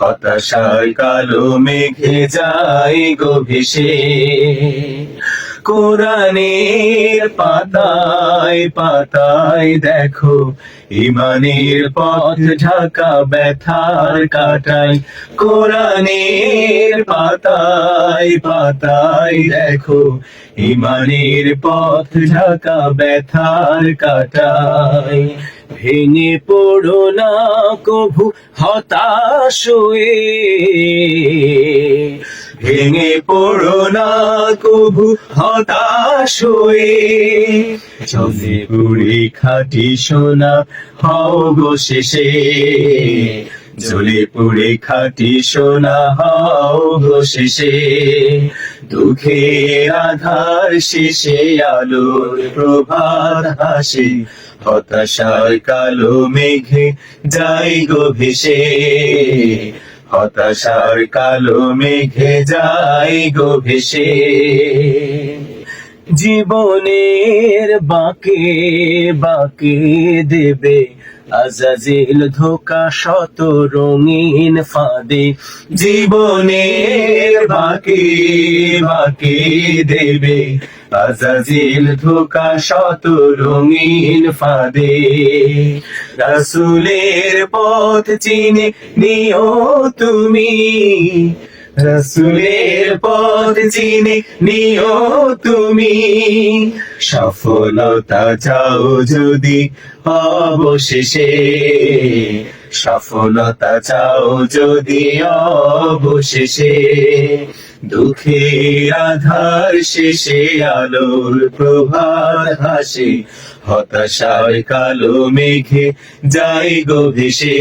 হতাশার কালো মেঘে যায় গো কোরআনের পাতায় পাতায় দেখো, ইমানের পথ ঢাকা ব্যথার কাটাই কোরআনের পাতায় পাতায় দেখো, ইমানের পথ ঢাকা ব্যথার কাটাই ভেঙে পড়ো না কভু, হতাশ ভেঙে পড়ো না কভু, হতাশ চলে পুরি খাটি সোনা, হও গো শেষে। জ্বলে পুড়ে খাটি সোনা, হও গো শেষে। দুঃখের আধার শেষে আলোর প্রভাত হাসে। হতাশার কালো মেঘে যাই গো ভেসে। হতাশার কালো মেঘে যাই গো ভেসে। জীবনের বাঁকে বাঁকে দেবে আজাজিল ধোকা শত রঙিন ফাঁদে। জীবনের বাকে বাকে দেবে। আজাজিল ধোকা শত রঙিন ফাঁদে। রাসুলের পথ চিনে নিও তুমি। রসুলের পথ চিনে নিও তুমি। সফলতা চাও যদি অবশেষে। সফলতা চাও যদি অবশেষে দুঃখের আধার শেষে আলোর প্রভাত হাসে হতাশার কালো মেঘে যাই গো ভেসে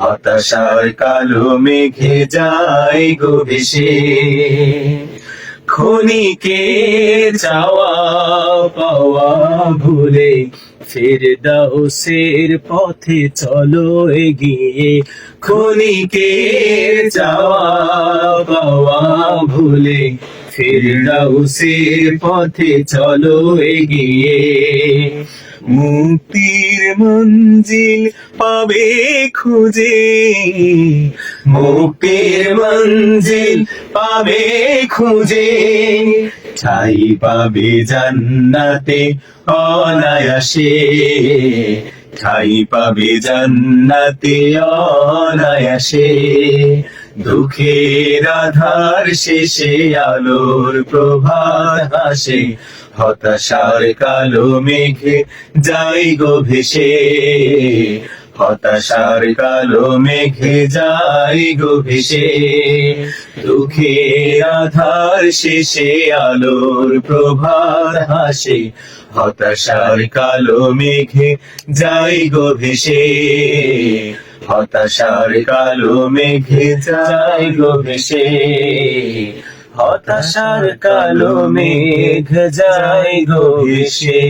হতাশার কালো মেঘে যাই গো ক্ষণিকে চাওয়া পাওয়া ভুলে? ফের দাও সের পথে চলো এগিয়ে। কে চাওয়া পাওয়া ভুলে? ফের দাও সের পথে চলো এগিয়ে। মুক্তির মঞ্জিল পাবে খুঁজে। মুক্তির মঞ্জিল পাবে খুঁজে। ছাই পাবে জান্নাতে অনায়াসে। ঠাই পাবে জান্নাতে অনায়াসে। দুঃখের আধার শেষে আলোর প্রভাত হাসে হতাশার কালো মেঘে যাই গো ভেসে। হতাশার কালো মেঘে যাই গো ভেসে। দুঃখের আধার শেষে আলোর প্রভাত হাসে। হতাশার কালো মেঘে যাই গো ভেসে। হতাশার কালো মেঘে যাই গো ভেসে। হতাশার কালো মেঘ যাই গো ভেসে